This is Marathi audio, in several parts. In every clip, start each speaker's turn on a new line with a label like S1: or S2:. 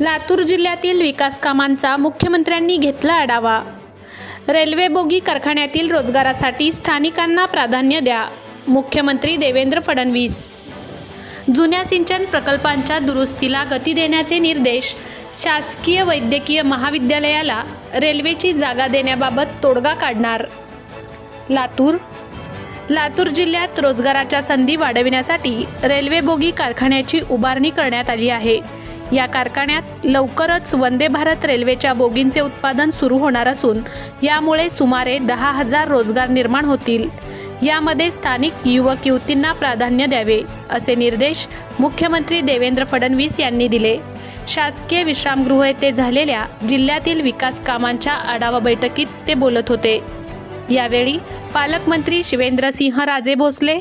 S1: लातूर जिल्ह्यातील विकास कामांचा मुख्यमंत्र्यांनी घेतला आढावा. रेल्वे बोगी कारखान्यातील रोजगारासाठी स्थानिकांना प्राधान्य द्या मुख्यमंत्री देवेंद्र फडणवीस. जुन्या सिंचन प्रकल्पांच्या दुरुस्तीला गती देण्याचे निर्देश शासकीय वैद्यकीय महाविद्यालयाला रेल्वेची जागा देण्याबाबत तोडगा काढणार. लातूर लातूर जिल्ह्यात रोजगाराच्या संधी वाढविण्यासाठी रेल्वे बोगी कारखान्याची उभारणी करण्यात आली आहे. या कारखान्यात लवकरच वंदे भारत रेल्वेच्या बोगींचे उत्पादन सुरू होणार असून यामुळे सुमारे दहा हजार रोजगार निर्माण होतील. यामध्ये स्थानिक युवक युवतींना प्राधान्य द्यावे असे निर्देश मुख्यमंत्री देवेंद्र फडणवीस यांनी दिले. शासकीय विश्रामगृह येथे झालेल्या जिल्ह्यातील विकास कामांच्या आढावा बैठकीत ते बोलत होते. यावेळी पालकमंत्री शिवेंद्रसिंह राजे भोसले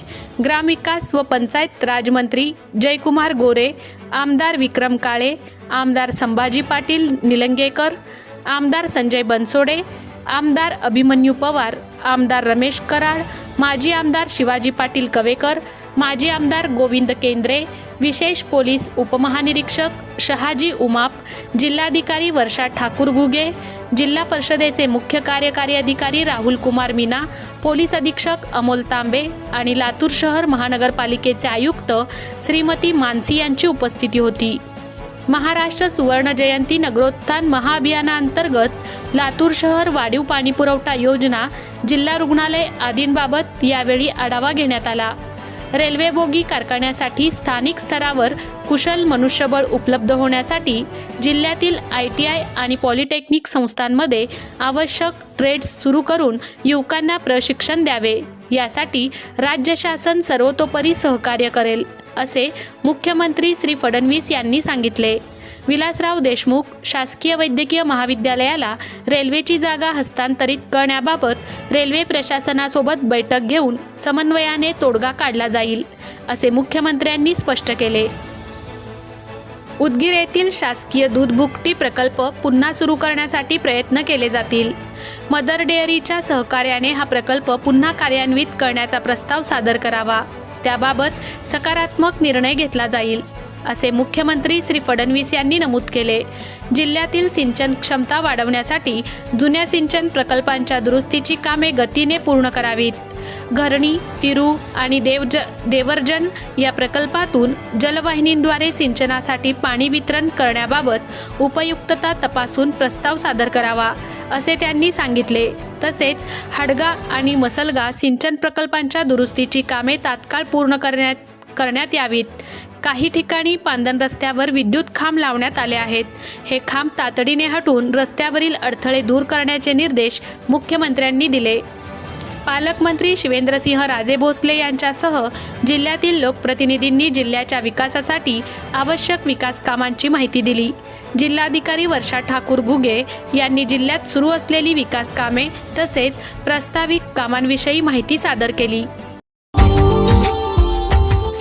S1: ग्रामविकास व पंचायत राजमंत्री जयकुमार गोरे आमदार विक्रम काळे आमदार संभाजी पाटील निलंगेकर आमदार संजय बनसोडे आमदार अभिमन्यू पवार आमदार रमेश कराड माजी आमदार शिवाजी पाटील कवेकर माजी आमदार गोविंद केंद्रे विशेष पोलीस उपमहानिरीक्षक शहाजी उमाप जिल्हाधिकारी वर्षा ठाकूर गुगे जिल्हा परिषदेचे मुख्य कार्यकारी अधिकारी राहुल कुमार मीना पोलीस अधीक्षक अमोल तांबे आणि लातूर शहर महानगरपालिकेचे आयुक्त श्रीमती मानसी यांची उपस्थिती होती. महाराष्ट्र सुवर्ण जयंती नगरोत्थान महाअभियानाअंतर्गत लातूर शहर वाढीव पाणीपुरवठा योजना जिल्हा रुग्णालय आदींबाबत यावेळी आढावा घेण्यात आला. रेल्वे बोगी कारखान्यासाठी स्थानिक स्तरावर कुशल मनुष्यबळ उपलब्ध होण्यासाठी जिल्ह्यातील आय टी आय आणि पॉलिटेक्निक संस्थांमध्ये आवश्यक ट्रेड्स सुरू करून युवकांना प्रशिक्षण द्यावे. यासाठी राज्य शासन सर्वतोपरी सहकार्य करेल असे मुख्यमंत्री श्री फडणवीस यांनी सांगितले. विलासराव देशमुख शासकीय वैद्यकीय महाविद्यालयाला रेल्वेची जागा हस्तांतरित करण्याबाबत रेल्वे प्रशासनासोबत बैठक घेऊन समन्वयाने तोडगा काढला जाईल असे मुख्यमंत्र्यांनी स्पष्ट केले. उदगीर येथील शासकीय दूध भुकटी प्रकल्प पुन्हा सुरू करण्यासाठी प्रयत्न केले जातील. मदर डेअरीच्या सहकार्याने हा प्रकल्प पुन्हा कार्यान्वित करण्याचा प्रस्ताव सादर करावा. त्याबाबत सकारात्मक निर्णय घेतला जाईल. असे मुख्यमंत्री श्री फडणवीस यांनी नमूद केले. जिल्ह्यातील सिंचन क्षमता वाढवण्यासाठी जुन्या सिंचन प्रकल्पांच्या दुरुस्तीची कामे गतीने पूर्ण करावीत. घरणी तिरू आणि देवज देवर्जन या प्रकल्पातून जलवाहिनींद्वारे सिंचनासाठी पाणी वितरण करण्याबाबत उपयुक्तता तपासून प्रस्ताव सादर करावा असे त्यांनी सांगितले. तसेच हडगा आणि मसलगा सिंचन प्रकल्पांच्या दुरुस्तीची कामे तात्काळ पूर्ण करण्यात करण्यात यावीत. काही ठिकाणी पांदन रस्त्यावर विद्युत खांब लावण्यात आले आहेत. हे खांब तातडीने हटवून रस्त्यावरील अडथळे दूर करण्याचे निर्देश मुख्यमंत्र्यांनी दिले. पालकमंत्री शिवेंद्रसिंह राजे भोसले यांच्यासह जिल्ह्यातील लोकप्रतिनिधींनी जिल्ह्याच्या विकासासाठी आवश्यक विकास कामांची माहिती दिली. जिल्हाधिकारी वर्षा ठाकूर गुगे यांनी जिल्ह्यात सुरू असलेली विकास कामे तसेच प्रस्तावित कामांविषयी माहिती सादर केली.